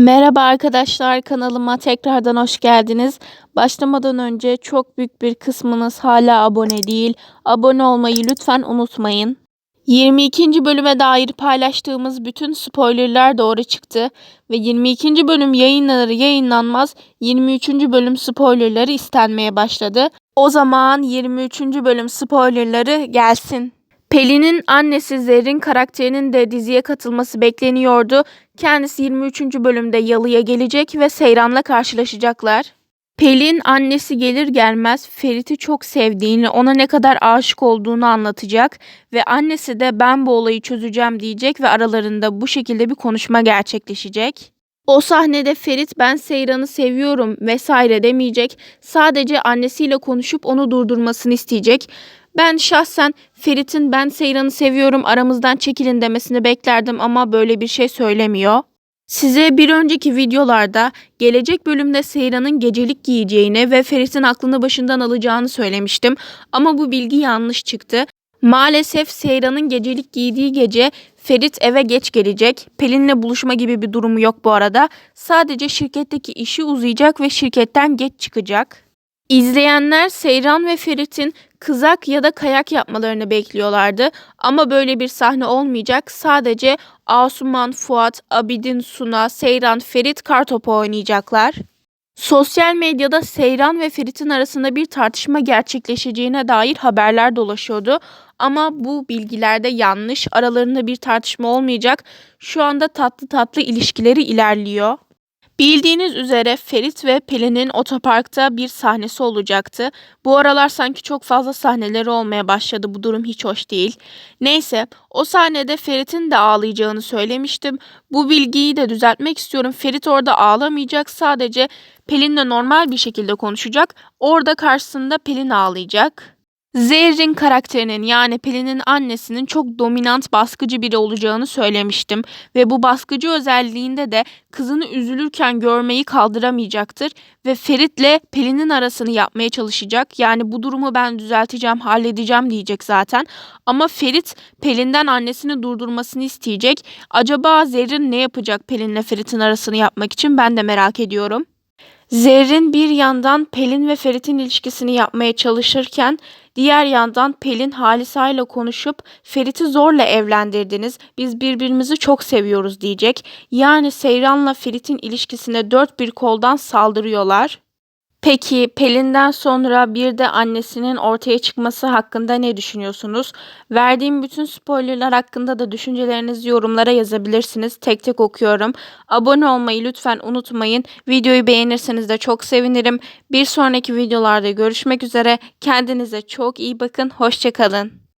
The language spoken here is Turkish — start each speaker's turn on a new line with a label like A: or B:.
A: Merhaba arkadaşlar kanalıma tekrardan hoş geldiniz. Başlamadan önce çok büyük bir kısmınız hala abone değil. Abone olmayı lütfen unutmayın. 22. bölüme dair paylaştığımız bütün spoilerler doğru çıktı ve 22. bölüm yayınlanır yayınlanmaz 23. bölüm spoilerları istenmeye başladı. O zaman 23. bölüm spoilerları gelsin. Pelin'in annesi Zerrin karakterinin de diziye katılması bekleniyordu. Kendisi 23. bölümde Yalı'ya gelecek ve Seyran'la karşılaşacaklar. Pelin annesi gelir gelmez Ferit'i çok sevdiğini, ona ne kadar aşık olduğunu anlatacak ve annesi de ben bu olayı çözeceğim diyecek ve aralarında bu şekilde bir konuşma gerçekleşecek. O sahnede Ferit ben Seyran'ı seviyorum vesaire demeyecek. Sadece annesiyle konuşup onu durdurmasını isteyecek. Ben şahsen Ferit'in ben Seyran'ı seviyorum aramızdan çekilin demesini beklerdim ama böyle bir şey söylemiyor. Size bir önceki videolarda gelecek bölümde Seyran'ın gecelik giyeceğini ve Ferit'in aklını başından alacağını söylemiştim ama bu bilgi yanlış çıktı. Maalesef Seyran'ın gecelik giydiği gece Ferit eve geç gelecek. Pelin'le buluşma gibi bir durumu yok bu arada. Sadece şirketteki işi uzayacak ve şirketten geç çıkacak. İzleyenler Seyran ve Ferit'in kızak ya da kayak yapmalarını bekliyorlardı ama böyle bir sahne olmayacak. Sadece Asuman, Fuat, Abidin, Suna, Seyran, Ferit kartopu oynayacaklar. Sosyal medyada Seyran ve Ferit'in arasında bir tartışma gerçekleşeceğine dair haberler dolaşıyordu. Ama bu bilgilerde yanlış. Aralarında bir tartışma olmayacak. Şu anda tatlı tatlı ilişkileri ilerliyor. Bildiğiniz üzere Ferit ve Pelin'in otoparkta bir sahnesi olacaktı. Bu aralar sanki çok fazla sahneleri olmaya başladı. Bu durum hiç hoş değil. Neyse, o sahnede Ferit'in de ağlayacağını söylemiştim. Bu bilgiyi de düzeltmek istiyorum. Ferit orada ağlamayacak. Sadece Pelin'le normal bir şekilde konuşacak. Orada karşısında Pelin ağlayacak. Zerrin karakterinin yani Pelin'in annesinin çok dominant baskıcı biri olacağını söylemiştim ve bu baskıcı özelliğinde de kızını üzülürken görmeyi kaldıramayacaktır ve Ferit'le Pelin'in arasını yapmaya çalışacak. Yani bu durumu ben düzelteceğim, halledeceğim diyecek zaten. Ama Ferit Pelin'den annesini durdurmasını isteyecek. Acaba Zerrin ne yapacak Pelin'le Ferit'in arasını yapmak için ben de merak ediyorum. Zerrin bir yandan Pelin ve Ferit'in ilişkisini yapmaya çalışırken diğer yandan Pelin Halisa ile konuşup Ferit'i zorla evlendirdiniz. Biz birbirimizi çok seviyoruz diyecek. Yani Seyran'la Ferit'in ilişkisine dört bir koldan saldırıyorlar. Peki Pelin'den sonra bir de annesinin ortaya çıkması hakkında ne düşünüyorsunuz? Verdiğim bütün spoilerlar hakkında da düşüncelerinizi yorumlara yazabilirsiniz. Tek tek okuyorum. Abone olmayı lütfen unutmayın. Videoyu beğenirseniz de çok sevinirim. Bir sonraki videolarda görüşmek üzere. Kendinize çok iyi bakın. Hoşçakalın.